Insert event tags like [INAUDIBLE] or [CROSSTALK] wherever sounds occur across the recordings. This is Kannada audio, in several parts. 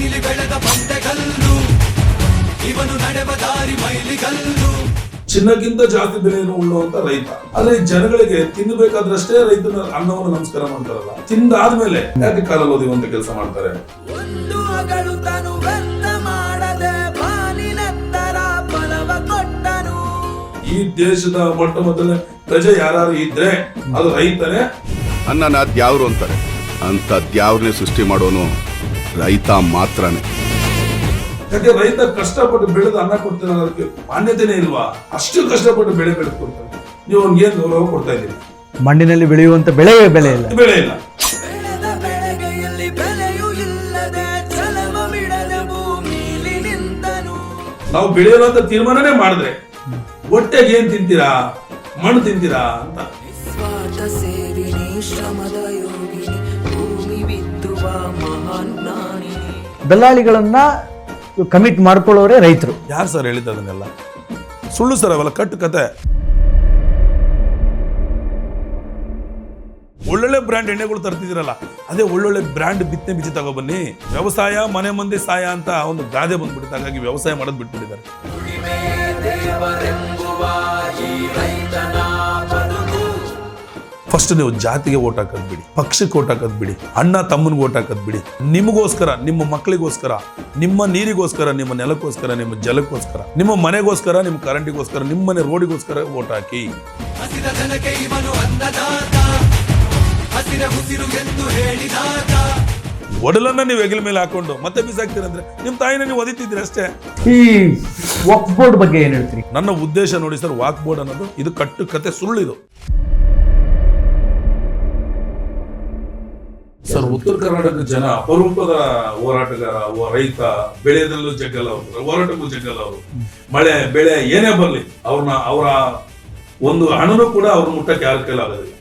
ಮಣ್ಣಿಲಿ ಬೆಳೆದ ಬಂಡೆಗಲ್ಲು ಇವನು ನಡೆವ ದಾರಿ ಮೈಲಿಗಲ್ಲು. ಚಿನ್ನಕ್ಕಿಂತ ಜಾಸ್ತಿ ಬೆಲೆಯನ್ನು ಉಳ್ಳುವಂತ ರೈತ. ಆದ್ರೆ ಜನಗಳಿಗೆ ತಿನ್ನಬೇಕಾದ್ರಷ್ಟೇ ರೈತನ ಅನ್ನವನ್ನು ನಮಸ್ಕಾರ ಮಾಡ್ತಾರಲ್ಲ. ತಿಂದಾದ್ಮೇಲೆ ಯಾಕೆ ಕಾಲಲ್ಲಿ ಓದಿವಂತ ಕೆಲಸ ಮಾಡ್ತಾರೆ? ಈ ದೇಶದ ಮೊಟ್ಟ ಮೊದಲನೇ ಪ್ರಜೆ ಯಾರು ಇದ್ರೆ ಅದು ರೈತನೇ. ಅನ್ನನ ದ್ಯಾವ್ರು ಅಂತಾರೆ. ಅಂತ ದ್ಯಾವ್ರನ್ನೇ ಸೃಷ್ಟಿ ಮಾಡೋನು ರೈತ ಮಾತ್ರನೇ. ಯಾಕೆ ರೈತ ಕಷ್ಟಪಟ್ಟು ಬೆಳೆದು ಅನ್ನ ಕೊಡ್ತಾನೆ ಅದಕ್ಕೆ ಮಾನ್ಯತೆನೇ ಇಲ್ವಾ? ಅಷ್ಟು ಕಷ್ಟಪಟ್ಟು ಬೆಳೆ ಬೆಳೆದು ಕೊಡ್ತಾನೆ. ನೀವು ಅವ್ನಿಗೆ ಏನ್ ಗೌರವ ಕೊಡ್ತಾ ಇದ್ದೀರಿ? ಮಣ್ಣಿನಲ್ಲಿ ಬೆಳೆಯುವಂತ ಬೆಳೆ ಬೆಳೆ ಇಲ್ಲ. ಬೆಳೆ ಇಲ್ಲ. ನಾವು ಬೆಳೆಯುವಂತ ಅಂತ ತೀರ್ಮಾನನೇ ಮಾಡಿದ್ರೆ ಹೊಟ್ಟೆಗೆ ಏನ್ ತಿಂತೀರಾ? ಮಣ್ಣು ತಿಂತೀರಾ ಅಂತ. ದಲ್ಲಾಳಿಗಳನ್ನ ಕಮಿಟ್ ಮಾಡ್ಕೊಳ್ಳೋರೆ ರೈತರು. ಯಾರು ಸರ್ ಹೇಳಿದ ಅದನ್ನೆಲ್ಲ? ಸುಳ್ಳು ಸರ್ ಅವೆಲ್ಲ ಕಟ್ಟು ಕತೆ. ಒಳ್ಳೊಳ್ಳೆ ಬ್ರ್ಯಾಂಡ್ ಎಣ್ಣೆಗಳು ತರ್ತಿದ್ದೀರಲ್ಲ ಅದೇ ಒಳ್ಳೊಳ್ಳೆ ಬ್ರ್ಯಾಂಡ್ ಬಿತ್ತನೆ ಬೀಜ ತಗೊಬನ್ನಿ ವ್ಯವಸಾಯ ಮನೆ ಮಂದಿ ಸಾಯ ಅಂತ ಒಂದು ಗಾದೆ ಬಂದ್ಬಿಟ್ಟಿದೆ ಹಾಗಾಗಿ ವ್ಯವಸಾಯ ಮಾಡೋದು ಬಿಟ್ಬಿಟ್ಟಿದ್ದಾರೆ. ಫಸ್ಟ್ ನೀವು ಜಾತಿಗೆ ಓಟ್ ಹಾಕೋದ್ ಬಿಡಿ ಪಕ್ಷಕ್ಕೆ ಓಟ್ ಹಾಕೋದ್ ಬಿಡಿ ಅಣ್ಣ ತಮ್ಮನಿಗೆ ಓಟ್ ಹಾಕೋದ್ ಬಿಡಿ. ನಿಮಗೋಸ್ಕರ ನಿಮ್ಮ ಮಕ್ಕಳಿಗೋಸ್ಕರ ನಿಮ್ಮ ನೀರಿಗೋಸ್ಕರ ನಿಮ್ಮ ನೆಲಕ್ಕೋಸ್ಕರ ನಿಮ್ಮ ಜಲಕ್ಕೋಸ್ಕರ ನಿಮ್ಮ ಮನೆಗೋಸ್ಕರ ನಿಮ್ಮ ಕರೆಂಟಿಗೋಸ್ಕರ ನಿಮ್ಮ ಮನೆ ರೋಡಿಗೋಸ್ಕರ ಓಟ್ ಹಾಕಿ. ಒಡಲನ್ನ ನೀವು ಹೆಗಲ ಮೇಲೆ ಹಾಕೊಂಡು ಮತ್ತೆ ಬಿಸಾಕ್ತೀರಂದ್ರೆ ನಿಮ್ಮ ತಾಯಿನ ನೀವು ಒದಿತಿದ್ರಿ ಅಷ್ಟೇ. ಈ ವಾಕ್ ಬೋರ್ಡ್ ಬಗ್ಗೆ ಏನ್ ಹೇಳ್ತೀರಿ? ನನ್ನ ಉದ್ದೇಶ ನೋಡಿ ಸರ್ ವಾಕ್ ಬೋರ್ಡ್ ಅನ್ನೋದು ಇದು ಕಟ್ಟು ಕತೆ ಸುಳ್ಳಿದು. ಸರ್ ಉತ್ತರ ಕರ್ನಾಟಕದ ಜನ ಅಪರೂಪದ ಹೋರಾಟಗಾರ ರೈತ ಬೆಳೆಯದಲ್ಲೂ ಜಗ್ಗಲ್ಲ ಅವರು ಹೋರಾಟಕ್ಕೂ ಜಗ್ಗಲ್ಲ ಅವರು. ಮಳೆ ಬೆಳೆ ಏನೇ ಬರಲಿ ಅವ್ರನ್ನ ಅವರ ಒಂದು ಹಣನೂ ಕೂಡ ಅವ್ರ ಮುಟ್ಟಕ್ಕೆ ಯಾರ ಕೈಲಾಗೋದಿಲ್ಲ.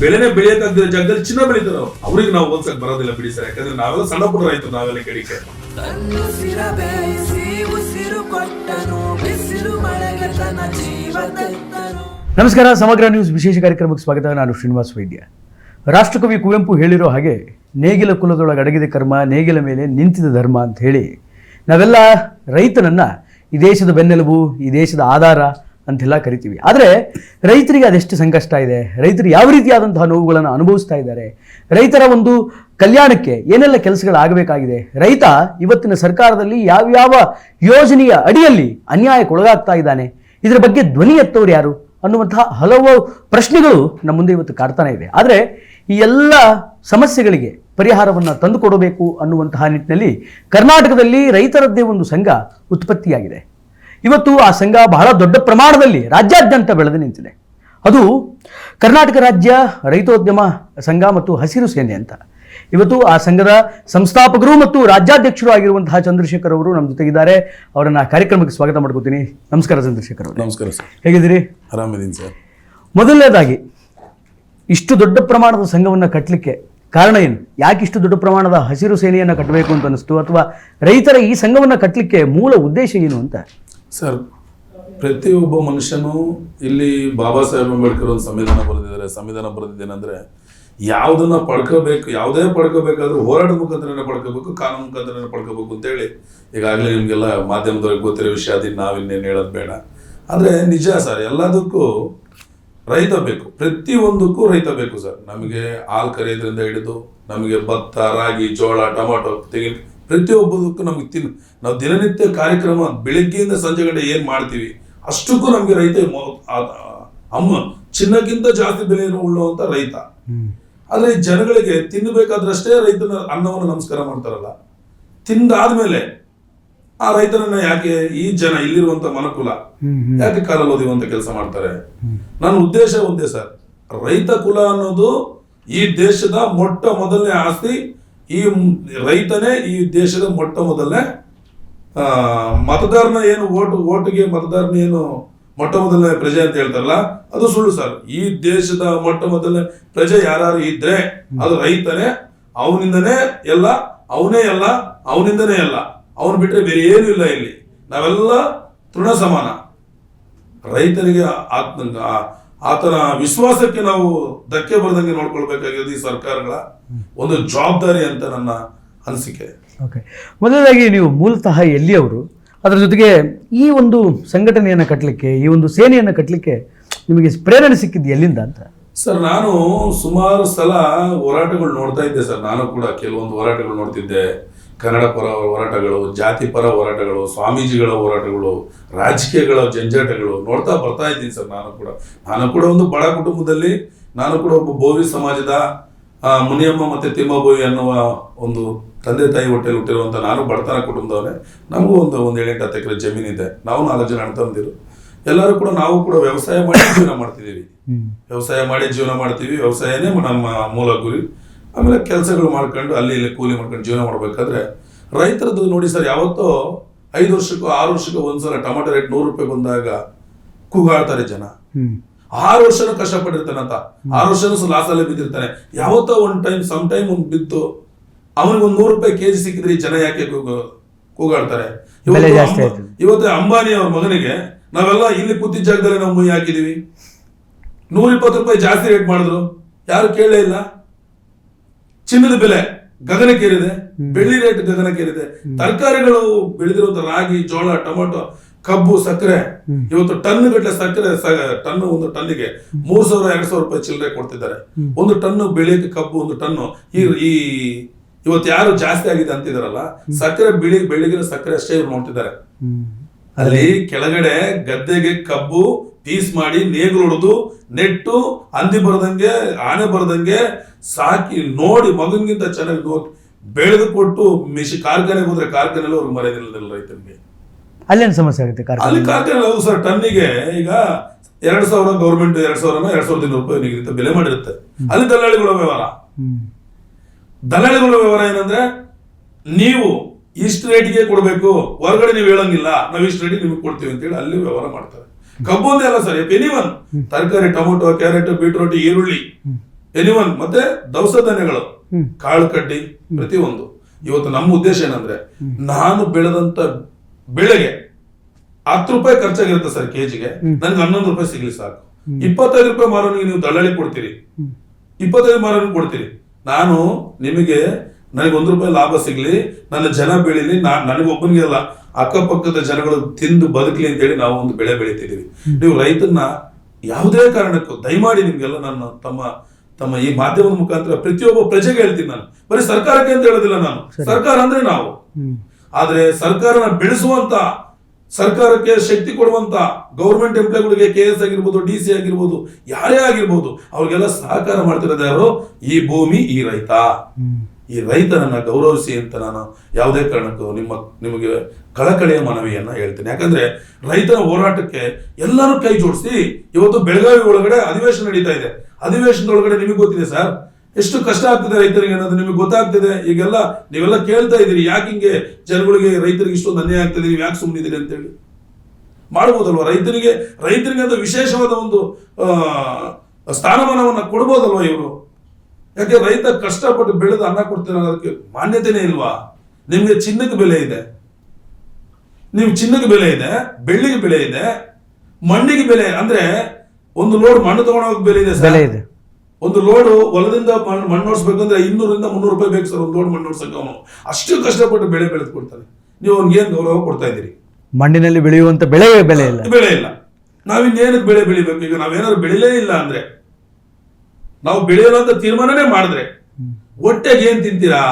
ಬೆಳೆನೇ ಬೆಳೆಯಕ್ಕಾಗದಿರೋ ಜಾಗದಲ್ಲಿ ಚಿನ್ನ ಬೆಳೀತಾರೆ ಅವ್ರು. ಅವ್ರಿಗೆ ನಾವು ಹೋಲ್ಸಕ್ ಬರೋದಿಲ್ಲ ಬಿಡಿ ಸರ್ ಯಾಕಂದ್ರೆ ನಾವೆಲ್ಲ ಸಣ್ಣ ಪುಟ್ಟ ರೈತರು ನಾವೆಲ್ಲ ಕಡಿಕೆ ಬಿಸಿಲು ಮಳೆಗೆ ತನ್ನ ಜೀವ ನಮಸ್ಕಾರ, ಸಮಗ್ರ ನ್ಯೂಸ್ ವಿಶೇಷ ಕಾರ್ಯಕ್ರಮಕ್ಕೆ ಸ್ವಾಗತ. ನಾನು ಶ್ರೀನಿವಾಸ್ ವೈದ್ಯ. ರಾಷ್ಟ್ರಕವಿ ಕುವೆಂಪು ಹೇಳಿರೋ ಹಾಗೆ, ನೇಗಿಲ ಕುಲದೊಳಗೆ ಅಡಗಿದ ಕರ್ಮ, ನೇಗಿಲ ಮೇಲೆ ನಿಂತಿದ ಧರ್ಮ ಅಂತ ಹೇಳಿ, ನಾವೆಲ್ಲ ರೈತನನ್ನ ಈ ದೇಶದ ಬೆನ್ನೆಲುಬು, ಈ ದೇಶದ ಆಧಾರ ಅಂತೆಲ್ಲ ಕರಿತೀವಿ. ಆದರೆ, ರೈತರಿಗೆ ಅದೆಷ್ಟು ಸಂಕಷ್ಟ ಇದೆ? ರೈತರು ಯಾವ ರೀತಿಯಾದಂತಹ ನೋವುಗಳನ್ನು ಅನುಭವಿಸ್ತಾ ಇದ್ದಾರೆ? ರೈತರ ಒಂದು ಕಲ್ಯಾಣಕ್ಕೆ ಏನೆಲ್ಲ ಕೆಲಸಗಳಾಗಬೇಕಾಗಿದೆ? ರೈತ ಇವತ್ತಿನ ಸರ್ಕಾರದಲ್ಲಿ ಯಾವ್ಯಾವ ಯೋಜನೆಯ ಅಡಿಯಲ್ಲಿ ಅನ್ಯಾಯಕ್ಕೊಳಗಾಗ್ತಾ ಇದ್ದಾನೆ? ಇದರ ಬಗ್ಗೆ ಧ್ವನಿ ಎತ್ತವ್ರು ಯಾರು ಅನ್ನುವಂತಹ ಹಲವು ಪ್ರಶ್ನೆಗಳು ನಮ್ಮ ಮುಂದೆ ಇವತ್ತು ಕಾಡ್ತಾನೆ ಇದೆ. ಆದರೆ ಈ ಎಲ್ಲ ಸಮಸ್ಯೆಗಳಿಗೆ ಪರಿಹಾರವನ್ನು ತಂದುಕೊಡಬೇಕು ಅನ್ನುವಂತಹ ನಿಟ್ಟಿನಲ್ಲಿ ಕರ್ನಾಟಕದಲ್ಲಿ ರೈತರದ್ದೇ ಒಂದು ಸಂಘ ಉತ್ಪತ್ತಿಯಾಗಿದೆ. ಇವತ್ತು ಆ ಸಂಘ ಬಹಳ ದೊಡ್ಡ ಪ್ರಮಾಣದಲ್ಲಿ ರಾಜ್ಯಾದ್ಯಂತ ಬೆಳೆದು ನಿಂತಿದೆ. ಅದು ಕರ್ನಾಟಕ ರಾಜ್ಯ ರೈತೋದ್ಯಮ ಸಂಘ ಮತ್ತು ಹಸಿರು ಸೇನೆ ಅಂತ. ಇವತ್ತು ಆ ಸಂಘದ ಸಂಸ್ಥಾಪಕರು ಮತ್ತು ರಾಜ್ಯಾಧ್ಯಕ್ಷರು ಆಗಿರುವಂತಹ ಚಂದ್ರಶೇಖರ್ ಅವರು ನಮ್ಮ ಜೊತೆಗಿದ್ದಾರೆ. ಅವರನ್ನ ಕಾರ್ಯಕ್ರಮಕ್ಕೆ ಸ್ವಾಗತ ಮಾಡ್ಕೋತೀನಿ. ನಮಸ್ಕಾರ ಚಂದ್ರಶೇಖರ್ ಅವರು. ನಮಸ್ಕಾರ ಸರ್. ಹೇಗಿದ್ದೀರಿ? ಆರಾಮಿದ್ದೀನಿ ಸರ್. ಮೊದಲನೇದಾಗಿ ಇಷ್ಟು ದೊಡ್ಡ ಪ್ರಮಾಣದ ಸಂಘವನ್ನು ಕಟ್ಟಲಿಕ್ಕೆ ಕಾರಣ ಏನು? ಯಾಕೆ ಇಷ್ಟು ದೊಡ್ಡ ಪ್ರಮಾಣದ ಹಸಿರು ಸೇನೆಯನ್ನು ಕಟ್ಟಬೇಕು ಅಂತ ಅನಿಸ್ತು ಅಥವಾ ರೈತರ ಈ ಸಂಘವನ್ನು ಕಟ್ಟಲಿಕ್ಕೆ ಮೂಲ ಉದ್ದೇಶ ಏನು ಅಂತ? ಸರ್ ಪ್ರತಿಯೊಬ್ಬ ಮನುಷ್ಯನು ಇಲ್ಲಿ ಬಾಬಾ ಸಾಹೇಬ್ ಅಂಬೇಡ್ಕರ್ ಒಂದು ಸಂವಿಧಾನ ಬರೆದಿದ್ದಾರೆ. ಸಂವಿಧಾನ ಬರೆದಿದ್ದೇನೆಂದ್ರೆ ಯಾವುದನ್ನ ಪಡ್ಕೋಬೇಕು, ಯಾವುದೇ ಪಡ್ಕೋಬೇಕಾದ್ರೂ ಹೋರಾಟದ ಮುಖಾಂತರನೇ ಪಡ್ಕೋಬೇಕು, ಕಾನೂನು ಮುಖಾಂತರನೇ ಪಡ್ಕೋಬೇಕು ಅಂತೇಳಿ ಈಗಾಗಲೇ ನಿಮಗೆಲ್ಲ ಮಾಧ್ಯಮದವ್ರಿಗೆ ಗೊತ್ತಿರೋ ವಿಷಯ ಅದನ್ನ ನಾವಿನ್ನೇನು ಹೇಳೋದು ಬೇಡ. ಆದರೆ ನಿಜ ಸರ್, ಎಲ್ಲದಕ್ಕೂ ರೈತ ಬೇಕು. ಪ್ರತಿಯೊಂದಕ್ಕೂ ರೈತ ಬೇಕು ಸರ್. ನಮಗೆ ಹಾಲು ಕರೆಯೋದ್ರಿಂದ ಹಿಡಿದು ನಮಗೆ ಭತ್ತ, ರಾಗಿ, ಜೋಳ, ಟೊಮಾಟೊ ತೆಂಗಿನ ಪ್ರತಿಯೊಬ್ಬದಕ್ಕೂ ನಮಗೆ ತಿನ್ ನಾವು ದಿನನಿತ್ಯ ಕಾರ್ಯಕ್ರಮ ಬೆಳಿಗ್ಗೆಯಿಂದ ಸಂಜೆ ಗಂಟೆ ಏನು ಮಾಡ್ತೀವಿ, ಅಷ್ಟಕ್ಕೂ ನಮಗೆ ರೈತ ಅಮ್ಮ ಚಿನ್ನಕ್ಕಿಂತ ಜಾಸ್ತಿ ಬೆಲೆಯನ್ನು ಉಳ್ಳೋವಂಥ ರೈತ. ಆದ್ರೆ ಈ ಜನಗಳಿಗೆ ತಿನ್ನಬೇಕಾದ್ರಷ್ಟೇ ರೈತನ ಅನ್ನವನ್ನು ನಮಸ್ಕಾರ ಮಾಡ್ತಾರಲ್ಲ. ತಿಂದಾದ್ಮೇಲೆ ಆ ರೈತನನ್ನ ಯಾಕೆ ಈ ಜನ ಇಲ್ಲಿರುವಂತ ಮನುಕುಲ ಯಾಕೆ ಕಾಲಲ್ಲಿ ಓದಿವಂತ ಕೆಲಸ ಮಾಡ್ತಾರೆ? ನನ್ನ ಉದ್ದೇಶ ಒಂದೇ ಸರ್ ರೈತ ಕುಲ ಅನ್ನೋದು ಈ ದೇಶದ ಮೊಟ್ಟ ಮೊದಲನೇ ಆಸ್ತಿ. ಈ ರೈತನೇ ಈ ದೇಶದ ಮೊಟ್ಟ ಮೊದಲನೇ ಆ, ಮತದಾರನ ಏನು ಓಟು ಓಟಿಗೆ ಮತದಾರನ ಏನು ಮೊಟ್ಟ ಮೊದಲನೇ ಪ್ರಜೆ ಅಂತ ಹೇಳ್ತಾರಲ್ಲ, ಅದು ಸುಳ್ಳು ಸರ್ ಈ ದೇಶದ ಮೊಟ್ಟ ಮೊದಲನೇ ಪ್ರಜೆ ಯಾರು ಇದ್ರೆ ಅದು ರೈತನೇ, ಅವನಿಂದನೇ ಎಲ್ಲ, ಅವನೇ ಎಲ್ಲ, ಅವನಿಂದನೇ ಎಲ್ಲ. ಅವನು ಬಿಟ್ರೆ ಬೇರೆ ಏನೂ ಇಲ್ಲ ಇಲ್ಲಿ. ನಾವೆಲ್ಲ ತೃಣ ಸಮಾನ. ರೈತನಿಗೆ ಆತ್ಮ ಆ- ಆತನ ವಿಶ್ವಾಸಕ್ಕೆ ನಾವು ಧಕ್ಕೆ ಬರದಂಗೆ ನೋಡ್ಕೊಳ್ಬೇಕಾಗಿರೋದು ಈ ಸರ್ಕಾರಗಳ ಒಂದು ಜವಾಬ್ದಾರಿ ಅಂತ ನನ್ನ ಅನಿಸಿಕೆ. ಓಕೆ ಮೊದಲಾಗಿ ನೀವು ಮೂಲತಃ ಎಲ್ಲಿಯವರು? ಅದರ ಜೊತೆಗೆ ಈ ಒಂದು ಸಂಘಟನೆಯನ್ನು ಕಟ್ಟಲಿಕ್ಕೆ ಈ ಒಂದು ಸೇನೆಯನ್ನು ಕಟ್ಟಲಿಕ್ಕೆ ನಿಮಗೆ ಪ್ರೇರಣೆ ಸಿಕ್ಕಿದ್ದು ಎಲ್ಲಿಂದ ಅಂತ? ಸರ್, ನಾನು ಸುಮಾರು ಸಲ ಹೋರಾಟಗಳು ನೋಡ್ತಾ ಇದ್ದೆ ಸರ್. ನಾನು ಕೂಡ ಕೆಲವೊಂದು ಹೋರಾಟಗಳು ನೋಡ್ತಿದ್ದೆ. ಕನ್ನಡ ಪರ ಹೋರಾಟಗಳು, ಜಾತಿ ಪರ ಹೋರಾಟಗಳು, ಸ್ವಾಮೀಜಿಗಳ ಹೋರಾಟಗಳು, ರಾಜಕೀಯಗಳ ಜಂಜಾಟಗಳು ನೋಡ್ತಾ ಬರ್ತಾ ಇದ್ದೀನಿ ಸರ್ ನಾನು ಕೂಡ. ನಾನು ಕೂಡ ಒಂದು ಬಡ ಕುಟುಂಬದಲ್ಲಿ, ನಾನು ಕೂಡ ಒಬ್ಬ ಬೋವಿ ಸಮಾಜದ ಮುನಿಯಮ್ಮ ಮತ್ತೆ ತಿಮ್ಮಬೋವಿ ಅನ್ನುವ ಒಂದು ತಂದೆ ತಾಯಿ ಹೊಟ್ಟೆಲಿ ಹುಟ್ಟಿರುವಂಥ ನಾನು ಬಡತನ ಕುಟುಂಬದವನೇ ನಮಗೂ ಒಂದು ಒಂದು ಏಳೆಂಟು ಹತ್ತು ಎಕರೆ ಜಮೀನಿದೆ ನಾವು ನಾಲ್ಕು ಜನ ಅಣ್ಣ ತಮ್ಮಂದಿರು ಎಲ್ಲರೂ ಕೂಡ ನಾವು ಕೂಡ ವ್ಯವಸಾಯ ಮಾಡಿ [COUGHS] ಜೀವನ ಮಾಡ್ತಿದ್ದೀವಿ. ವ್ಯವಸಾಯ ಮಾಡಿ ಜೀವನ ಮಾಡ್ತೀವಿ. ವ್ಯವಸಾಯನೇ ನಮ್ಮ ಮೂಲ ಗುರಿ. ಆಮೇಲೆ ಕೆಲಸಗಳು ಮಾಡ್ಕೊಂಡು ಅಲ್ಲಿ ಇಲ್ಲಿ ಕೂಲಿ ಮಾಡ್ಕೊಂಡು ಜೀವನ ಮಾಡಬೇಕಾದ್ರೆ ರೈತರದ್ದು ನೋಡಿ ಸರ್ ಯಾವತ್ತೋ ಐದು ವರ್ಷಕ್ಕೂ ಆರು ವರ್ಷಕ್ಕೂ ಒಂದ್ಸಲ ಟೊಮೆಟೊ ರೇಟ್ ನೂರು ರೂಪಾಯಿ ಬಂದಾಗ ಕೂಗಾಡ್ತಾರೆ ಜನ. ಆರು ವರ್ಷನೂ ಕಷ್ಟಪಟ್ಟಿರ್ತಾನಂತ. ಆರು ವರ್ಷನೂ ಲಾಸಲ್ಲೇ ಬಿದ್ದಿರ್ತಾನೆ. ಯಾವತ್ತೋ ಒಂದ್ ಟೈಮ್ ಸಮ್ ಟೈಮ್ ಒಂದ್ ಬಿತ್ತು ಅವನಿಗೆ ಒಂದ್ ನೂರು ರೂಪಾಯಿ ಕೆಜಿ ಸಿಕ್ಕಿದ್ರೆ ಜನ ಯಾಕೆ ಕೂಗು- ಕೂಗಾಡ್ತಾರೆ? ಇವತ್ತು ಅಂಬಾನಿ ಅವ್ರ ಮಗನಿಗೆ ನಾವೆಲ್ಲ ಇಲ್ಲಿ ಕೂತಿದ್ದ ಜಾಗದಲ್ಲಿ ನಾವು ಮುಯಿ ಹಾಕಿದೀವಿ. ನೂರ ಇಪ್ಪತ್ತು ರೂಪಾಯಿ ಜಾಸ್ತಿ ರೇಟ್ ಮಾಡಿದ್ರು. ಯಾರು ಕೇಳಲೇ ಇಲ್ಲ. ಚಿನ್ನದ ಬೆಲೆ ಗಗನಕ್ಕೇರಿದೆ. ಬೆಳ್ಳಿ ರೇಟ್ ಗಗನಕ್ಕೇರಿದೆ. ತರಕಾರಿಗಳು ಬೆಳೆದಿರುವಂತ ರಾಗಿ ಜೋಳ ಟೊಮೊಟೊ ಕಬ್ಬು ಸಕ್ಕರೆ. ಇವತ್ತು ಟನ್ ಗಟ್ಟಲೆ ಸಕ್ಕರೆ ಟನ್ ಒಂದು ಟನ್ನಿಗೆ ಮೂರ್ ಸಾವಿರ ಎರಡ್ ಸಾವಿರ ರೂಪಾಯಿ ಚಿಲ್ಲರೆ ಕೊಡ್ತಿದ್ದಾರೆ. ಒಂದು ಟನ್ ಬೆಳೆಯಕ್ಕೆ ಕಬ್ಬು ಒಂದು ಟನ್ ಈ ಇವತ್ತು ಯಾರು ಜಾಸ್ತಿ ಆಗಿದೆ ಅಂತಿದಾರಲ್ಲ ಸಕ್ಕರೆ ಬೆಳಿ ಬೆಳಗಿನ ಸಕ್ಕರೆ ಅಷ್ಟೇ ಇವ್ರು ನೋಡ್ತಿದ್ದಾರೆ ಅಲ್ಲಿ ಕೆಳಗಡೆ ಗದ್ದೆಗೆ ಕಬ್ಬು ಪೀಸ್ ಮಾಡಿ ನೇಗಿಲು ಹೊಡೆದು ನೆಟ್ಟು ಹಂದಿ ಬರದಂಗೆ ಆನೆ ಬರದಂಗೆ ಸಾಕಿ ನೋಡಿ ಮಗನಿಗಿಂತ ಚೆನ್ನಾಗಿ ನೋಡಿ ಬೆಳೆದು ಕೊಟ್ಟು ಮಿಷಿ ಕಾರ್ಖಾನೆಗೆ ಹೋದ್ರೆ ಕಾರ್ಖಾನೆಯಲ್ಲಿ ಅವ್ರಿಗೆ ಮರ್ಯಾದಿಲ್ಲದಿಲ್ಲ ರೈತನಿಗೆ ಅಲ್ಲೇನು ಸಮಸ್ಯೆ ಆಗುತ್ತೆ ಅಲ್ಲಿ ಕಾರ್ಖಾನೆ ಹೌದು ಸರ್ ಟನ್ನಿಗೆ ಈಗ ಎರಡ್ ಸಾವಿರ ಗೌರ್ಮೆಂಟ್ ಎರಡ್ ಸಾವಿರ ಎರಡ್ ಸಾವಿರದ ಇನ್ನೂರು ರೂಪಾಯಿ ನಿಗದಿತ ಬೆಲೆ ಮಾಡಿರುತ್ತೆ. ಅಲ್ಲಿ ದಲ್ಲಾಳಿಗಳ ವ್ಯವಹಾರ. ದಲ್ಲಾಳಿಗಳ ವ್ಯವಹಾರ ಏನಂದ್ರೆ ನೀವು ಇಷ್ಟು ರೇಟ್ಗೆ ಕೊಡಬೇಕು ಹೊರಗಡೆ ನೀವು ಹೇಳಂಗಿಲ್ಲ ನಾವು ಇಷ್ಟು ರೇಟಿಗೆ ನಿಮಗೆ ಕೊಡ್ತೀವಿ ಅಂತ ಹೇಳಿ ಅಲ್ಲಿ ವ್ಯವಹಾರ ಮಾಡ್ತಾರೆ. ಕಬ್ಬು ಒಂದೇ ಅಲ್ಲ ಸರ್ ಎನಿವನ್ ತರಕಾರಿ ಟೊಮೊಟೊ ಕ್ಯಾರೆಟ್ ಬೀಟ್ರೋಟ್ ಈರುಳ್ಳಿ ಎನಿವನ್ ಮತ್ತೆ ದವಸ ಧಾನ್ಯಗಳು ಕಾಳು ಕಡ್ಡಿ ಪ್ರತಿಯೊಂದು. ಇವತ್ತು ನಮ್ಮ ಉದ್ದೇಶ ಏನಂದ್ರೆ ನಾನು ಬೆಳೆದಂತ ಬೆಳೆಗೆ ಹತ್ತು ರೂಪಾಯಿ ಖರ್ಚಾಗಿರುತ್ತೆ ಸರ್ ಕೆಜಿಗೆ. ನನ್ಗೆ ಹನ್ನೊಂದು ರೂಪಾಯಿ ಸಿಗ್ಲಿ ಸಾಕು. ಇಪ್ಪತ್ತೈದು ರೂಪಾಯಿ ಮಾರೋನಿಗೆ ನೀವು ದಳ್ಳಾಳಿ ಕೊಡ್ತೀರಿ. ಇಪ್ಪತ್ತೈದು ಮಾರೋನಿಗೆ ಕೊಡ್ತೀರಿ. ನಾನು ನಿಮಗೆ ನನಗೆ ಒಂದು ರೂಪಾಯಿ ಲಾಭ ಸಿಗ್ಲಿ ನನ್ನ ಜನ ಬೆಳೀಲಿ ನಾ ನನಗೊಬ್ಬನಿಗೆ ಅಲ್ಲ ಅಕ್ಕಪಕ್ಕದ ಜನಗಳು ತಿಂದು ಬದುಕಲಿ ಅಂತೇಳಿ ನಾವು ಒಂದು ಬೆಳೆ ಬೆಳೀತಿದ್ದೀವಿ. ನೀವು ರೈತನ್ನ ಯಾವುದೇ ಕಾರಣಕ್ಕೂ ದಯಮಾಡಿ ನಿಮಗೆಲ್ಲ ನನ್ನ ತಮ್ಮ ತಮ್ಮ ಈ ಮಾಧ್ಯಮದ ಮುಖಾಂತರ ಪ್ರತಿಯೊಬ್ಬ ಪ್ರಜೆಗೆ ಹೇಳ್ತೀನಿ ನಾನು. ಬರೀ ಸರ್ಕಾರಕ್ಕೆ ಅಂತ ಹೇಳೋದಿಲ್ಲ ನಾನು. ಸರ್ಕಾರ ಅಂದ್ರೆ ನಾವು. ಆದ್ರೆ ಸರ್ಕಾರನ ಬೆಳೆಸುವಂತ ಸರ್ಕಾರಕ್ಕೆ ಶಕ್ತಿ ಕೊಡುವಂತ ಗೌರ್ಮೆಂಟ್ ಎಂಪ್ಲಾಯ್ಗಳಿಗೆ ಕೆ ಎಸ್ ಆಗಿರ್ಬೋದು ಡಿ ಸಿ ಆಗಿರ್ಬೋದು, ಯಾರೇ ಆಗಿರ್ಬೋದು, ಅವ್ರಿಗೆಲ್ಲ ಸಹಕಾರ ಮಾಡ್ತಿರೋದು ಯಾರು? ಈ ಭೂಮಿ, ಈ ರೈತ. ಈ ರೈತನನ್ನ ಗೌರವಿಸಿ ಅಂತ ನಾನು ಯಾವುದೇ ಕಾರಣಕ್ಕೂ ನಿಮ್ಮ, ನಿಮಗೆ ಕಳಕಳಿಯ ಮನವಿಯನ್ನ ಹೇಳ್ತೇನೆ. ಯಾಕಂದ್ರೆ ರೈತನ ಹೋರಾಟಕ್ಕೆ ಎಲ್ಲರೂ ಕೈ ಜೋಡಿಸಿ ಇವತ್ತು ಬೆಳಗಾವಿ ಒಳಗಡೆ ಅಧಿವೇಶನ ನಡೀತಾ ಇದೆ. ಅಧಿವೇಶನದೊಳಗಡೆ ನಿಮಗೆ ಗೊತ್ತಿದೆ ಸರ್ ಎಷ್ಟು ಕಷ್ಟ ಆಗ್ತಿದೆ ರೈತರಿಗೆ ಅನ್ನೋದು ನಿಮಗೆ ಗೊತ್ತಾಗ್ತಿದೆ. ಈಗೆಲ್ಲ ನೀವೆಲ್ಲ ಕೇಳ್ತಾ ಇದ್ದೀರಿ, ಯಾಕೆ ಹಿಂಗೆ ಜನಗಳಿಗೆ ರೈತರಿಗೆ ಇಷ್ಟೊಂದು ಅನ್ಯಾಯ ಆಗ್ತಿದೆ ನೀವು ಯಾಕೆ ಸುಮ್ಮನಿದ್ದೀರಿ ಅಂತೇಳಿ. ಮಾಡ್ಬೋದಲ್ವಾ? ರೈತರಿಗೆ ರೈತರಿಗೆ ಅಂತ ವಿಶೇಷವಾದ ಒಂದು ಸ್ಥಾನಮಾನವನ್ನು ಕೊಡ್ಬೋದಲ್ವ ಇವರು? ಯಾಕೆ ರೈತ ಕಷ್ಟಪಟ್ಟು ಬೆಳೆದು ಅನ್ನ ಕೊಡ್ತೀರ ಅನ್ನೋದಕ್ಕೆ ಮಾನ್ಯತೆನೇ ಇಲ್ವಾ? ನಿಮ್ಗೆ ಚಿನ್ನಕ್ಕೆ ಬೆಲೆ ಇದೆ. ನೀವು ಚಿನ್ನಕ್ಕೆ ಬೆಲೆ ಇದೆ, ಬೆಳ್ಳಿಗೆ ಬೆಲೆ ಇದೆ, ಮಣ್ಣಿಗೆ ಬೆಲೆ, ಅಂದ್ರೆ ಒಂದು ಲೋಡ್ ಮಣ್ಣು ತಗೊಂಡೋಗ ಬೆಲೆ ಇದೆ ಬೆಲೆ ಇದೆ. ಒಂದು ಲೋಡ್ ಹೊಲದಿಂದ ಮಣ್ಣು ಅಂದ್ರೆ ಇನ್ನೂರಿಂದ ಮುನ್ನೂರು ರೂಪಾಯಿ ಬೇಕು ಸರ್ ಒಂದು ಲೋಡ್ ಮಣ್ಣು ಓಡಿಸಕ್ಕೆ ಅವನು. ಅಷ್ಟು ಕಷ್ಟಪಟ್ಟು ಬೆಳೆ ಬೆಳೆದು ಕೊಡ್ತಾನೆ ನೀವು ಅವ್ನಿಗೆ ಏನು ಗೌರವ ಕೊಡ್ತಾ ಇದ್ದೀರಿ? ಮಣ್ಣಿನಲ್ಲಿ ಬೆಳೆಯುವಂತ ಬೆಳೆ ಬೆಳೆ ಇಲ್ಲ. ಬೆಳೆ ಇಲ್ಲ. ನಾವಿನ್ನೇನಕ್ಕೆ ಬೆಳೆ ಬೆಳಿಬೇಕು? ಈಗ ನಾವೇನಾದ್ರು ಬೆಳಿಲೇ ಇಲ್ಲ ಅಂದ್ರೆ ನಾವು ಬೆಳೆಯಲ್ಲ ಅಂತ ತೀರ್ಮಾನನೇ ಮಾಡಿದ್ರೆ ಹೊಟ್ಟೆಗೆ ಏನ್ ತಿಂತೀರಾ?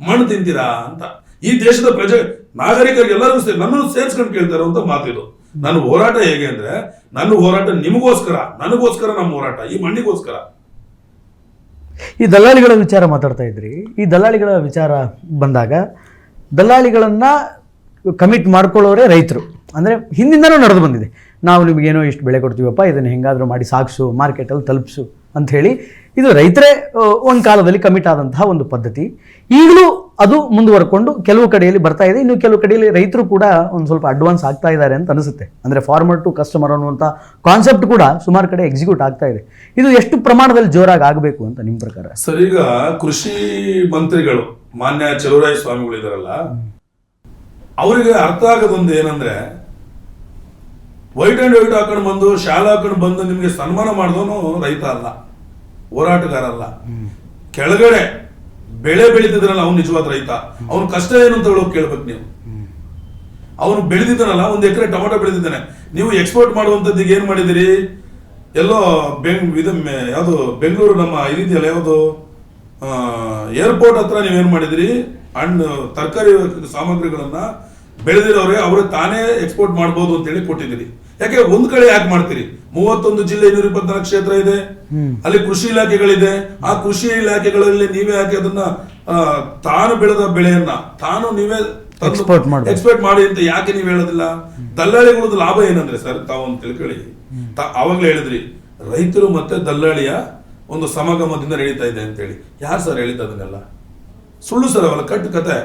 ಮಣ್ಣು ತಿಂತೀರಾ ಅಂತ. ಈ ದೇಶದ ಪ್ರಜೆ ನಾಗರಿಕರಿಗೆ ಎಲ್ಲರೂ ಸೇರಿ ನನ್ನ ಸೇರಿಸ್ಕೊಂಡು ಕೇಳ್ತಾರೆ ಅಂತ ಮಾತಿದು ನನ್ನ ಹೋರಾಟ ಹೇಗೆ ಅಂದ್ರೆ ನನ್ನ ಹೋರಾಟ ನಿಮಗೋಸ್ಕರ ನನಗೋಸ್ಕರ ನಮ್ಮ ಹೋರಾಟ ಈ ಮಣ್ಣಿಗೋಸ್ಕರ. ಈ ದಲ್ಲಾಳಿಗಳ ವಿಚಾರ ಮಾತಾಡ್ತಾ ಇದ್ರಿ. ಈ ದಲ್ಲಾಳಿಗಳ ವಿಚಾರ ಬಂದಾಗ ದಲ್ಲಾಳಿಗಳನ್ನ ಕಮಿಟ್ ಮಾಡ್ಕೊಳ್ಳೋರೇ ರೈತರು. ಅಂದರೆ ಹಿಂದಿಂದನೂ ನಡೆದು ಬಂದಿದೆ. ನಾವು ನಿಮಗೇನೋ ಇಷ್ಟು ಬೆಳೆ ಕೊಡ್ತೀವಪ್ಪ, ಇದನ್ನು ಹೆಂಗಾದರೂ ಮಾಡಿ ಸಾಗಿಸು ಮಾರ್ಕೆಟಲ್ಲಿ ತಲುಪಿಸು ಹೇಳಿ ಇದು ರೈತರೇ ಒಂದು ಕಾಲದಲ್ಲಿ ಕಮಿಟ್ ಆದಂತಹ ಒಂದು ಪದ್ಧತಿ. ಈಗಲೂ ಅದು ಮುಂದುವರ್ಕೊಂಡು ಕೆಲವು ಕಡೆಯಲ್ಲಿ ಬರ್ತಾ ಇದೆ. ಇನ್ನು ಕೆಲವು ಕಡೆಯಲ್ಲಿ ರೈತರು ಕೂಡ ಒಂದು ಸ್ವಲ್ಪ ಅಡ್ವಾನ್ಸ್ ಆಗ್ತಾ ಇದ್ದಾರೆ ಅಂತ ಅನಿಸುತ್ತೆ. ಅಂದರೆ ಫಾರ್ಮರ್ ಟು ಕಸ್ಟಮರ್ ಅನ್ನುವಂಥ ಕಾನ್ಸೆಪ್ಟ್ ಕೂಡ ಸುಮಾರು ಕಡೆ ಎಕ್ಸಿಕ್ಯೂಟ್ ಆಗ್ತಾ ಇದೆ. ಇದು ಎಷ್ಟು ಪ್ರಮಾಣದಲ್ಲಿ ಜೋರಾಗಿ ಆಗಬೇಕು ಅಂತ ನಿಮ್ಮ ಪ್ರಕಾರ? ಸರ್ ಈಗ ಕೃಷಿ ಮಂತ್ರಿಗಳು ಮಾನ್ಯ ಚಲುವರಾಯ ಸ್ವಾಮಿಗಳು ಇದಾರಲ್ಲ ಅವರಿಗೆ ಅರ್ಥ ಆಗೋದೊಂದು ಏನಂದ್ರೆ ವೈಟ್ ಅಂಡ್ ವೈಟ್ ಹಾಕೊಂಡು ಬಂದು ಶಾಲೆ ಹಾಕೊಂಡು ಬಂದು ನಿಮಗೆ ಸನ್ಮಾನ ಮಾಡಿದವನು ರೈತ ಅಲ್ಲ ಹೋರಾಟಗಾರ ಅಲ್ಲ. ಕೆಳಗಡೆ ಬೆಳೆ ಬೆಳೀತಿದ್ರಲ್ಲ ಅವ್ನು ನಿಜವಾದ ರೈತ. ಅವ್ನ ಕಷ್ಟ ಏನು ಅಂತ ಹೇಳೋಕೆ ಕೇಳ್ಬೇಕು ನೀವು. ಅವನು ಬೆಳೆದಿದ್ದಾನಲ್ಲ ಒಂದು ಎಕರೆ ಟೊಮೆಟೊ ಬೆಳೆದಿದ್ದಾನೆ. ನೀವು ಎಕ್ಸ್ಪೋರ್ಟ್ ಮಾಡುವಂಥದ್ದು ಏನ್ ಮಾಡಿದಿರಿ? ಎಲ್ಲೋ ಬೆಂಗ್ ಇದು ಯಾವುದು ಬೆಂಗಳೂರು ನಮ್ಮ ಇದೆಯಲ್ಲ ಯಾವುದು ಏರ್ಪೋರ್ಟ್ ಹತ್ರ ನೀವೇನ್ ಮಾಡಿದಿರಿ? ಹಣ್ಣು, ತರಕಾರಿ ಸಾಮಗ್ರಿಗಳನ್ನ ಬೆಳೆದಿರೋರೆ ಅವರು ತಾನೇ ಎಕ್ಸ್ಪೋರ್ಟ್ ಮಾಡ್ಬೋದು ಅಂತೇಳಿ ಕೊಟ್ಟಿದ್ದೀರಿ. ಯಾಕೆ ಒಂದ್ ಕಡೆ ಯಾಕೆ ಮಾಡ್ತೀರಿ? ಮೂವತ್ತೊಂದು ಜಿಲ್ಲೆ ಇನ್ನೂರ ಇಪ್ಪತ್ನಾಲ್ಕು ಕ್ಷೇತ್ರ ಇದೆ. ಅಲ್ಲಿ ಕೃಷಿ ಇಲಾಖೆಗಳಿದೆ. ಆ ಕೃಷಿ ಇಲಾಖೆಗಳಲ್ಲಿ ನೀವೇ ಯಾಕೆ ಅದನ್ನ ತಾನು ಬೆಳೆದ ಬೆಳೆಯನ್ನ ತಾನು ನೀವೇ ಎಕ್ಸ್ಪೋರ್ಟ್ ಮಾಡಿ ಎಕ್ಸ್ಪೋರ್ಟ್ ಮಾಡಿ ಅಂತ ಯಾಕೆ ನೀವು ಹೇಳೋದಿಲ್ಲ? ದಲ್ಲಾಳಿಗಳದ ಲಾಭ ಏನಂದ್ರೆ ಸರ್ ತಾವು ಅಂತ ತಿಳ್ಕೊಳ್ಳಿ ಆವಾಗ್ಲೇ ಹೇಳಿದ್ರಿ ರೈತರು ಮತ್ತೆ ದಲ್ಲಾಳಿಯ ಒಂದು ಸಮಾಗಮದಿಂದ ನಡೀತಾ ಇದೆ ಅಂತೇಳಿ. ಯಾರು ಸರ್ ಹೇಳಿದ್ದು ಅದನ್ನೆಲ್ಲ? ಸುಳ್ಳು ಸರ್ ಅವಲ್ಲ ಕಟ್ಟು ಕತೆ.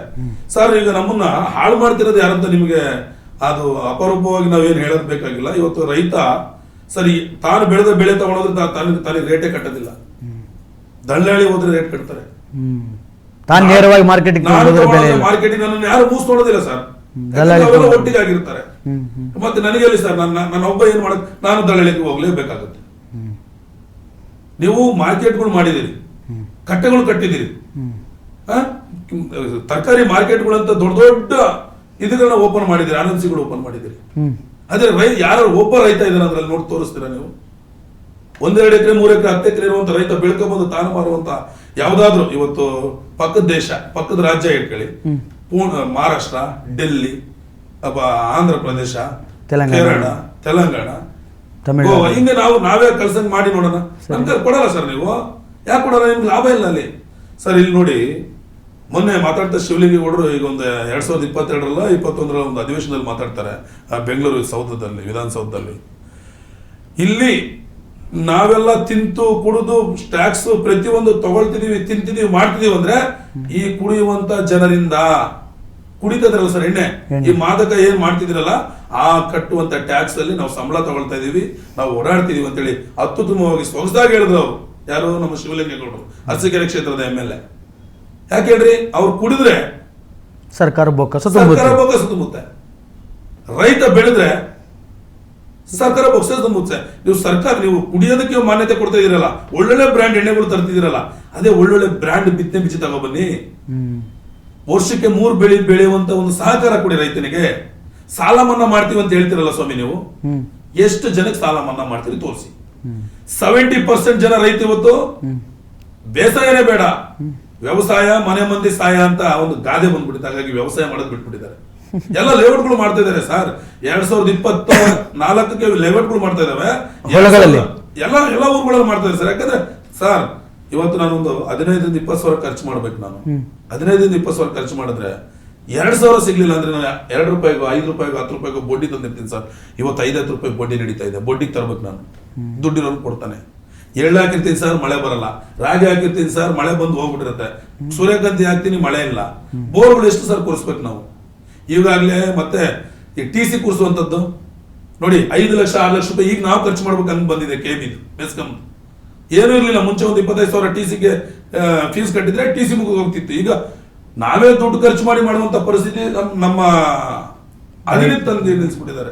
ಸರ್ ಈಗ ನಮ್ಮನ್ನ ಹಾಳು ಮಾಡ್ತಿರೋದು ಯಾರಂತ ನಿಮಗೆ ಅದು ಅಪರೂಪವಾಗಿ ನಾವೇನು ಹೇಳೋದ್ ಬೇಕಾಗಿಲ್ಲ. ಇವತ್ತು ರೈತ ಸರಿ ತಾನು ಬೆಳೆದ ಬೆಳೆ ತಗೊಳೋದ್ರೆ ತಾನು ತಾನೇ ತನಗೆ ರೇಟೇ ಕಟ್ಟೋದಿಲ್ಲ. ದಳ್ಳಾಳಿ ಹೋದ್ರೆ ರೇಟ್ ಕಟ್ತಾರೆ. ತಾನು ನೇರವಾಗಿ ಮಾರ್ಕೆಟಿಂಗ್ ಮಾರ್ಕೆಟಿಂಗ್ ನನ್ನ ಯಾರು ಮೂಸ್ ನೋಡೋದಿಲ್ಲ ಸರ್. ಒಟ್ಟಿಗೆ ಆಗಿರ್ತಾರೆ. ಮತ್ತೆ ನನಗೆ ಹೇಳಿ ಸರ್ ನನ್ನ ನನ್ನ ಒಬ್ಬ ಏನ್ ಮಾಡಕ್ ನಾನು ದಳ್ಳಾಳಿಗೆ ಹೋಗ್ಲೇಬೇಕಾಗುತ್ತೆ. ನೀವು ಮಾರ್ಕೆಟ್ಗಳು ಮಾಡಿದಿರಿ ಕಟ್ಟೆಗಳು ಕಟ್ಟಿದಿರಿ ತರಕಾರಿ ಮಾರ್ಕೆಟ್ಗಳಂತ ಅಂತ ದೊಡ್ಡ ದೊಡ್ಡ ಇದ್ರನ್ನ ಓಪನ್ ಮಾಡಿದಿರಿ ಆನಂದಿಗಳು ಓಪನ್ ಮಾಡಿದಿರಿ ಅದೇ ರೈ ಯಾರು ಒಬ್ಬ ರೈತ ಇದ್ದಾನೆ ಅದ್ರಲ್ಲಿ ನೋಡಿ ತೋರಿಸ್ತೀರಾ ನೀವು? ಒಂದೆರಡು ಎಕರೆ ಮೂರು ಎಕರೆ ಹತ್ತು ಎಕರೆ ಇರುವಂತ ರೈತ ಬೆಳ್ಕೊಂಬಂದು ತಾನು ಮಾರುವಂತ ಯಾವ್ದಾದ್ರು ಇವತ್ತು ಪಕ್ಕದ ದೇಶ ಪಕ್ಕದ ರಾಜ್ಯ ಇಟ್ಕೊಳ್ಳಿ ಪೂರ್ಣ ಮಹಾರಾಷ್ಟ್ರ ಡೆಲ್ಲಿ ಅಪ್ಪ ಆಂಧ್ರ ಪ್ರದೇಶ. ಕೇರಳ ತೆಲಂಗಾಣ. ಗೋವಾ ಹಿಂಗೆ ನಾವು ನಾವೇ ಕಲ್ಸಂಗ್ ಮಾಡಿ ನೋಡೋಣ. ನಮ್ಗೆ ಕೊಡಲ್ಲ ಸರ್ ನೀವು. ಯಾಕೆ ಕೊಡಲ್ಲ? ನಿಮ್ಗೆ ಲಾಭ ಇಲ್ಲ ಅಲ್ಲಿ. ಸರ್ ಇಲ್ಲಿ ನೋಡಿ ಮೊನ್ನೆ ಮಾತಾಡ್ತಾ ಶಿವಲಿಂಗೇಗೌಡರು ಈಗ ಒಂದು ಎರಡ್ ಸಾವಿರದ ಇಪ್ಪತ್ತೆರಡರಲ್ಲ ಇಪ್ಪತ್ತೊಂದರ ಒಂದು ಅಧಿವೇಶನದಲ್ಲಿ ಮಾತಾಡ್ತಾರೆ ಆ ಬೆಂಗಳೂರು ಸೌಧದಲ್ಲಿ ವಿಧಾನಸೌಧದಲ್ಲಿ. ಇಲ್ಲಿ ನಾವೆಲ್ಲ ತಿಂತು ಕುಡಿದು ಟ್ಯಾಕ್ಸ್ ಪ್ರತಿಯೊಂದು ತಗೊಳ್ತಿದೀವಿ ತಿಂತಿದೀವಿ ಮಾಡ್ತಿದೀವಿ ಅಂದ್ರೆ ಈ ಕುಡಿಯುವಂತ ಜನರಿಂದ ಕುಡಿತದ್ರಲ್ಲ ಸರ್ ಎಣ್ಣೆ. ಈ ಮಾದಕ ಏನ್ ಮಾಡ್ತಿದಿರಲ್ಲ ಆ ಕಟ್ಟುವಂತ ಟ್ಯಾಕ್ಸ್ ಅಲ್ಲಿ ನಾವು ಸಂಬಳ ತಗೊಳ್ತಾ ಇದೀವಿ ನಾವು ಓಡಾಡ್ತಿದೀವಿ ಅಂತೇಳಿ ಅತ್ಯುತ್ತಮವಾಗಿ ಸೊಗಸಾಗಿ ಹೇಳಿದ್ರು ಅವರು. ಯಾರು? ನಮ್ಮ ಶಿವಲಿಂಗೇಗೌಡರು ಅರಸೀಕೆರೆ ಕ್ಷೇತ್ರದ ಎಂ ಎಲ್ ಎ. ಯಾಕೆ ಹೇಳ್ರಿ? ಅವ್ರು ಕುಡಿದ್ರೆ ಸರ್ಕಾರ ಬೊಕ್ಕಸ ಸರ್ಕಾರ ಬೊಕ್ಕಸ ತುಂಬುತ್ತೆ. ರೈತ ಬೆಳೆದ್ರೆ ಸರ್ಕಾರ ಬೊಕ್ಕಸ ತುಂಬುತ್ತೆ. ನೀವು ಸರ್ಕಾರ ನೀವು ಕುಡಿಯೋದಕ್ಕೆ ಮಾನ್ಯತೆ ಕೊಡ್ತಾ ಇದೀರಲ್ಲ ಒಳ್ಳೊಳ್ಳೆ ಬ್ರ್ಯಾಂಡ್ ಎಣ್ಣೆಗಳು ತರ್ತಿದಿರಲ್ಲ ಅದೇ ಒಳ್ಳೊಳ್ಳೆ ಬ್ರ್ಯಾಂಡ್ ಬಿತ್ತನೆ ಬಿಚ್ಚಿ ತಗೊಬನ್ನಿ. ವರ್ಷಕ್ಕೆ ಮೂರು ಬೆಳೆ ಬೆಳೆಯುವಂತ ಒಂದು ಸಹಕಾರ ಕೊಡಿ ರೈತನಿಗೆ. ಸಾಲ ಮನ್ನಾ ಮಾಡ್ತೀವಿ ಅಂತ ಹೇಳ್ತಿರಲ್ಲ ಸ್ವಾಮಿ ನೀವು? ಎಷ್ಟು ಜನಕ್ಕೆ ಸಾಲ ಮನ್ನಾ ಮಾಡ್ತೀರಿ ತೋರಿಸಿ. ಸೆವೆಂಟಿ ಪರ್ಸೆಂಟ್ ಜನ ರೈತ ಇವತ್ತು ಬೇಸಾಯನೇ ಬೇಡ. ವ್ಯವಸಾಯ ಮನೆ ಮಂದಿ ಸಾಯ ಅಂತ ಒಂದು ಗಾದೆ ಬಂದ್ಬಿಟ್ಟಿದೆ. ಹಾಗಾಗಿ ವ್ಯವಸಾಯ ಮಾಡೋದು ಬಿಟ್ಬಿಟ್ಟಿದ್ದಾರೆ. ಎಲ್ಲ ಲೇಔಟ್ಗಳು ಮಾಡ್ತಾ ಇದಾರೆ ಸರ್. ಎರಡ್ ಸಾವಿರದ ಇಪ್ಪತ್ತ ನಾಲ್ಕಕ್ಕೆ ಲೇಔಟ್ಗಳು ಮಾಡ್ತಾ ಇದಾವೆ? ಎಲ್ಲ ಎಲ್ಲ ಊರುಗಳಲ್ಲಿ ಮಾಡ್ತಾ ಇದ್ದಾರೆ ಸರ್. ಯಾಕಂದ್ರೆ ಸರ್ ಇವತ್ತು ನಾನೊಂದು ಹದಿನೈದರಿಂದ ಇಪ್ಪತ್ತು ಸಾವಿರ ಖರ್ಚು ಮಾಡ್ಬೇಕು ನಾನು. ಹದಿನೈದರಿಂದ ಇಪ್ಪತ್ತು ಸಾವಿರ ಖರ್ಚು ಮಾಡಿದ್ರೆ ಎರಡ್ ಸಾವಿರ ಸಿಗ್ಲಿಲ್ಲ ಅಂದ್ರೆ ನಾನು ಎರಡು ರೂಪಾಯಿಗೂ ಐದು ರೂಪಾಯಿಗೂ ಹತ್ತು ರೂಪಾಯಿಗೂ ಬಡ್ಡಿ ತಂದಿರ್ತೀನಿ ಸರ್. ಇವತ್ತು ಐದತ್ತು ರೂಪಾಯಿ ಬಡ್ಡಿ ನಡೀತಾ ಇದೆ. ಬಡ್ಡಿಗೆ ತರ್ಬೇಕು ನಾನು. ದುಡ್ಡಿರೋನು ಕೊಡ್ತಾನೆ. ಎಳ್ಳು ಹಾಕಿರ್ತೀನಿ ಸರ್, ಮಳೆ ಬರಲ್ಲ. ರಾಗಿ ಹಾಕಿರ್ತೀನಿ ಸರ್, ಮಳೆ ಬಂದು ಹೋಗ್ಬಿಟ್ಟಿರುತ್ತೆ. ಸೂರ್ಯಕಾಂತಿ ಹಾಕ್ತೀನಿ, ಮಳೆ ಇಲ್ಲ. ಬೋರ್ಗಳು ಎಷ್ಟು ಸರ್ ಕೂರಿಸ್ಬೇಕು ನಾವು? ಈಗಾಗಲೇ ಮತ್ತೆ ಈ ಟಿ ಸಿ ಕೂರಿಸುವಂಥದ್ದು. ನೋಡಿ, ಐದು ಲಕ್ಷ, ಆರು ಲಕ್ಷ ರೂಪಾಯಿ ಈಗ ನಾವು ಖರ್ಚು ಮಾಡ್ಬೇಕು ಅಂತ ಬಂದಿದೆ ಕೆ ಬಿದು ಮೆಸ್ಕಮ್ ಏನೂ ಇರಲಿಲ್ಲ, ಮುಂಚೆ ಒಂದು ಇಪ್ಪತ್ತೈದು ಸಾವಿರ ಟಿ ಸಿಗೆ ಫೀಸ್ ಕಟ್ಟಿದ್ರೆ ಟಿ ಸಿ ಮುಗಿದು ಹೋಗ್ತಿತ್ತು. ಈಗ ನಾವೇ ದುಡ್ಡು ಖರ್ಚು ಮಾಡಿ ಮಾಡುವಂತ ಪರಿಸ್ಥಿತಿ ನಮ್- ನಮ್ಮ ಅದಿನ ತಂದು ನಿಲ್ಲಿಸ್ಬಿಟ್ಟಿದ್ದಾರೆ